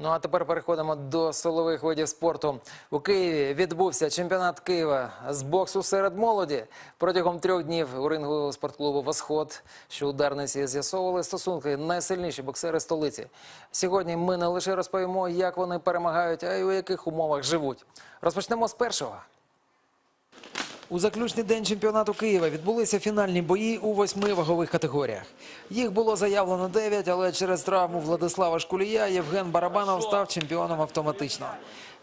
Ну а тепер переходимо до силових видів спорту. У Києві відбувся чемпіонат Києва з боксу серед молоді. Протягом трьох днів у рингу спортклубу Восход, що у Дарниці з'ясовували стосунки найсильніші боксери столиці. Сьогодні ми не лише розповімо, як вони перемагають, а й у яких умовах живуть. Розпочнемо з першого. У заключний день чемпіонату Києва відбулися фінальні бої у восьми вагових категоріях. Їх було заявлено дев'ять, але через травму Владислава Шкулія Євген Барабанов став чемпіоном автоматично.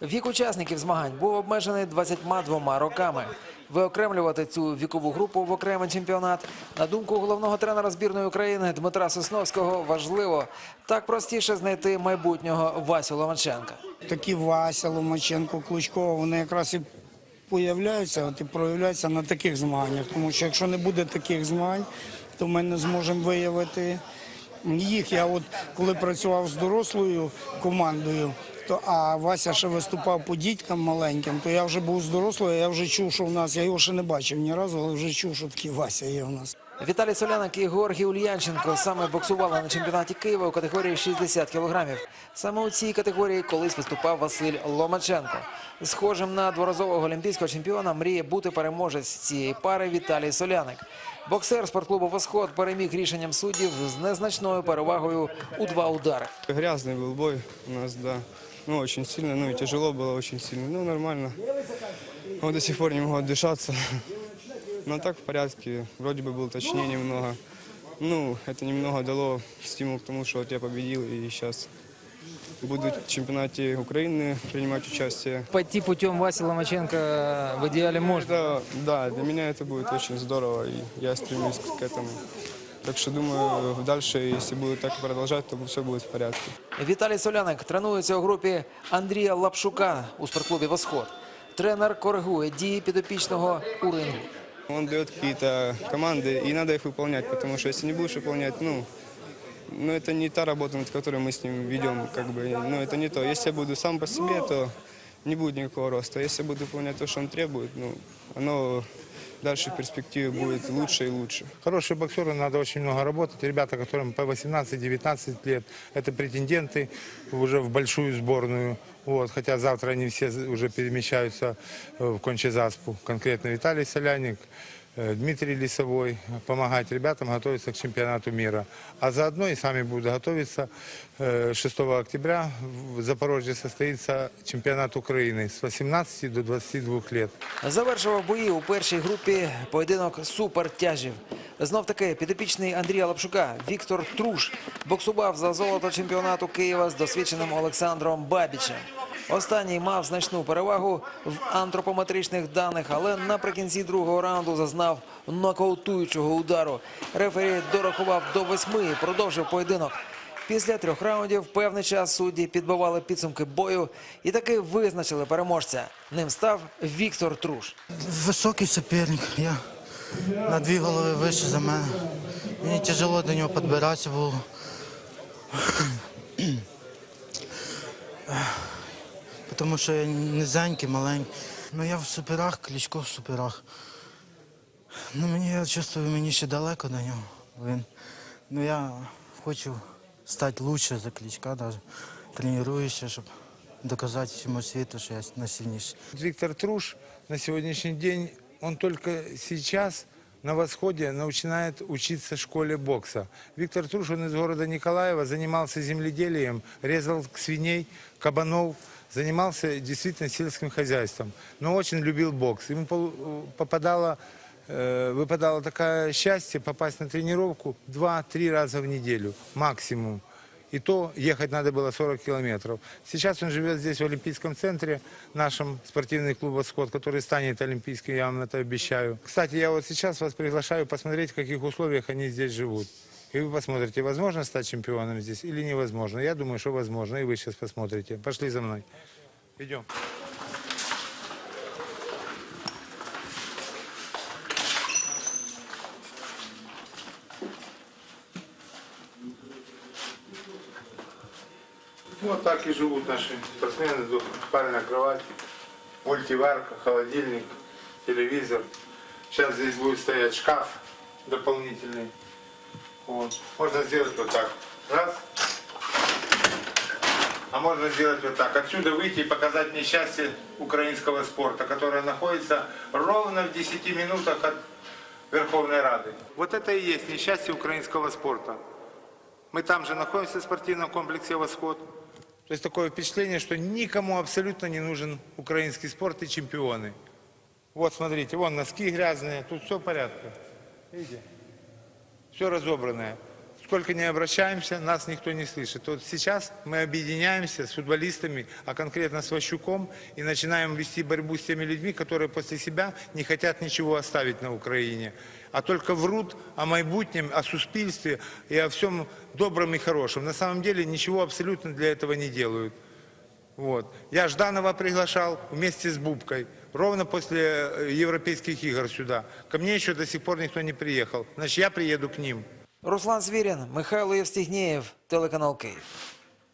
Вік учасників змагань був обмежений 22 роками. Виокремлювати цю вікову групу в окремий чемпіонат, на думку головного тренера збірної України Дмитра Сосновського, важливо так простіше знайти майбутнього Васю Ломаченка. Такі Вася, Ломаченко, Кличко, вони якраз і появляються, от і проявляються на таких змаганнях. Тому що якщо не буде таких змагань, то ми не зможемо виявити їх. Я от коли працював з дорослою командою, то а Вася ще виступав по дітькам маленьким, то я вже був з дорослою, я вже чув, що в нас, я його ще не бачив ні разу, але вже чув, що такий Вася є в нас. Віталій Соляник і Георгій Ульянченко саме боксували на чемпіонаті Києва у категорії 60 кілограмів. Саме у цій категорії колись виступав Василь Ломаченко. Схожим на дворазового олімпійського чемпіона мріє бути переможець цієї пари Віталій Соляник. Боксер спортлклубу «Восход» переміг рішенням суддів з незначною перевагою у два удари. Грязный был бой у нас, да. Ну, очень сильно, ну и тяжело было очень сильно. Ну, нормально. Вот до сих пор не могу отдышаться. Но так в порядке. Вроде бы был точнее немного. Ну, это немного дало стимул к тому, что вот я победил и сейчас буду в чемпионате Украины принимать участие. Пойти путем Васи Ломаченко в идеале можно. Это, да, для меня это будет очень здорово, и я стремлюсь к этому. Так что думаю, дальше, если буду так продолжать, то все будет в порядке. Віталій Соляник тренується у групі Андрія Лапшука у спортклубі «Восход». Тренер коригує дії підопічного у рингу. Он дает какие-то команды, и надо их выполнять, потому что если не будешь выполнять, ну, ну это не та работа, над которой мы с ним ведем, как бы, ну это не то. Если я буду сам по себе, то не будет никакого роста. Если я буду выполнять то, что он требует, ну, оно дальше в перспективе будет лучше и лучше. Хорошие боксеры, надо очень много работать. Ребята, которым по 18-19 лет, это претенденты уже в большую сборную. Вот, хотя завтра они все уже перемещаются э, в Кончезаспу. Конкретно Виталий Соляник, э, Дмитрий Лисовой. Помогать ребятам готовиться к чемпионату мира. А заодно и сами будут готовиться. Э, 6 октября в Запорожье состоится чемпионат Украины с 18 до 22 лет. Завершував бої у першій групі поєдинок супертяжів. Знов таки підопічний Андрія Лапшука Віктор Труш боксував за золото чемпіонату Києва з досвідченим Олександром Бабічем. Останній мав значну перевагу в антропометричних даних, але наприкінці другого раунду зазнав нокаутуючого удару. Рефері дорахував до восьми і продовжив поєдинок. Після трьох раундів певний час судді підбивали підсумки бою і таки визначили переможця. Ним став Віктор Труш. Високий суперник. Я на дві голови вище за мене. Мені тяжело до нього підбиратися було. Тому що я низенький, маленький. Ну я в суперах, Кличко в суперах. Ну мені я чувствую, мені ще далеко до нього. Він. Ну я хочу стати краще за Кличка, навіть тренуюся, щоб доказати всьому світу, що я найсильніший. Виктор Труш на сегодняшний день, он только сейчас на восходе начинает учиться в школе бокса. Виктор Труш, он из города Николаева, занимался земледелием, резал свиней, кабанов, занимался действительно сельским хозяйством, но очень любил бокс. Ему попадало, э, выпадало такое счастье попасть на тренировку 2-3 раза в неделю максимум. И то ехать надо было 40 километров. Сейчас он живет здесь, в Олимпийском центре, нашем спортивный клуб «Восход», который станет олимпийским, я вам это обещаю. Кстати, я вот сейчас вас приглашаю посмотреть, в каких условиях они здесь живут. И вы посмотрите, возможно стать чемпионом здесь или невозможно. Я думаю, что возможно, и вы сейчас посмотрите. Пошли за мной. Идем. Вот так и живут наши спортсмены. Двухспальная кровать, мультиварка, холодильник, телевизор. Сейчас здесь будет стоять шкаф дополнительный. Вот. Можно сделать вот так. Раз. а можно сделать вот так. Отсюда выйти и показать несчастье украинского спорта, которое находится ровно в 10 минутах от Верховной Рады. Вот это и есть несчастье украинского спорта. Мы там же находимся в спортивном комплексе «Восход». То есть такое впечатление, что никому абсолютно не нужен украинский спорт и чемпионы. Вот, смотрите, вон носки грязные, тут все в порядке. Видите? Все разобранное. Сколько не обращаемся, нас никто не слышит. Вот сейчас мы объединяемся с футболистами, а конкретно с Ващуком, и начинаем вести борьбу с теми людьми, которые после себя не хотят ничего оставить на Украине, а только врут о майбутнем, о суспильстве и о всем добром и хорошем. На самом деле ничего абсолютно для этого не делают. Вот. Я Жданова приглашал вместе с Бубкой, ровно после э, Европейских игр сюда. Ко мне еще до сих пор никто не приехал. Значит, я приеду к ним. Руслан Звірін, Михайло Євстігнєєв, телеканал Київ.